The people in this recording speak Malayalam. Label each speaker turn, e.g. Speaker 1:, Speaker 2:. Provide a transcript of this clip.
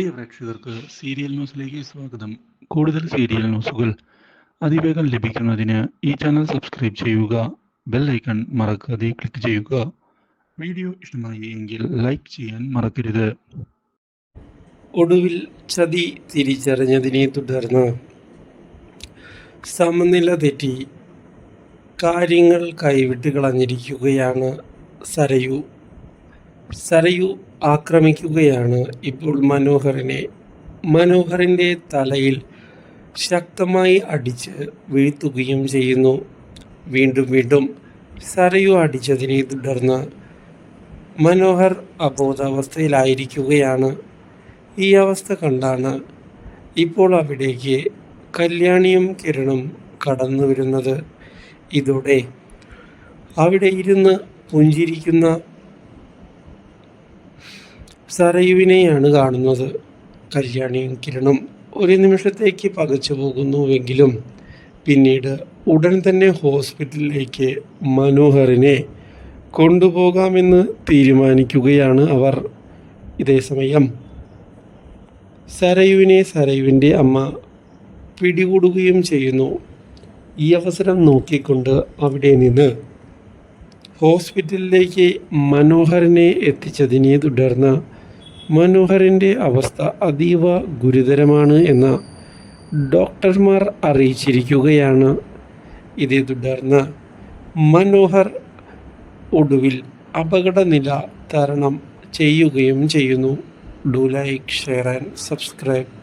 Speaker 1: പ്രിയ പ്രേക്ഷകർക്ക് സീരിയൽ ന്യൂസിലേക്ക് സ്വാഗതം. കൂടുതൽ സീരിയൽ ന്യൂസുകൾ അതിവേഗം ലഭിക്കുന്നതിന് ഈ ചാനൽ സബ്സ്ക്രൈബ് ചെയ്യുക ബെൽ ഐക്കൺ മറക്കാതെ ക്ലിക്ക് ചെയ്യുക. വീഡിയോ ഇഷ്ടമായി എങ്കിൽ ലൈക്ക് ചെയ്യാൻ മറക്കരുത്.
Speaker 2: ഒടുവിൽ ചതി തിരിച്ചറിഞ്ഞതിനെ തുടർന്ന് സമനില തെറ്റി കാര്യങ്ങൾ കൈവിട്ട് കളഞ്ഞിരിക്കുകയാണ് സരയു. സരയു ആക്രമിക്കുകയാണ് ഇപ്പോൾ മനോഹറിനെ. മനോഹറിന്റെ തലയിൽ ശക്തമായി അടിച്ച് വീഴ്ത്തുകയും ചെയ്യുന്നു. വീണ്ടും വീണ്ടും സരയു അടിച്ചതിനെ തുടർന്ന് മനോഹർ അബോധാവസ്ഥയിലായിരിക്കുകയാണ്. ഈ അവസ്ഥ കണ്ടാണ് ഇപ്പോൾ അവിടേക്ക് കല്യാണിയും കിരണും കടന്നു വരുന്നത് ഇതോടെ അവിടെ ഇരുന്ന് പുഞ്ചിരിക്കുന്ന സരയുവിനെയാണ് കാണുന്നത്. കല്യാണിയും കിരണും ഒരു നിമിഷത്തേക്ക് പകച്ചു പോകുന്നുവെങ്കിലും പിന്നീട് ഉടൻ തന്നെ ഹോസ്പിറ്റലിലേക്ക് മനോഹറിനെ കൊണ്ടുപോകാമെന്ന് തീരുമാനിക്കുകയാണ് അവർ. ഇതേസമയം സരയുവിനെ സരയുവിന്റെ അമ്മ പിടികൂടുകയും ചെയ്യുന്നു. ഈ അവസരം നോക്കിക്കൊണ്ട് അവിടെ നിന്ന് ഹോസ്പിറ്റലിലേക്ക് മനോഹരനെ എത്തിച്ചതിനെ തുടർന്ന് മനോഹരന്റെ അവസ്ഥ അതീവ ഗുരുതരമാണ് എന്ന് ഡോക്ടർമാർ അറിയിച്ചിരിക്കുകയാണ് ഇതേ തുടർന്ന്. മനോഹർ ഒടുവിൽ അപകടനില തരണം ചെയ്യുകയും ചെയ്യുന്നു. Do like share and subscribe.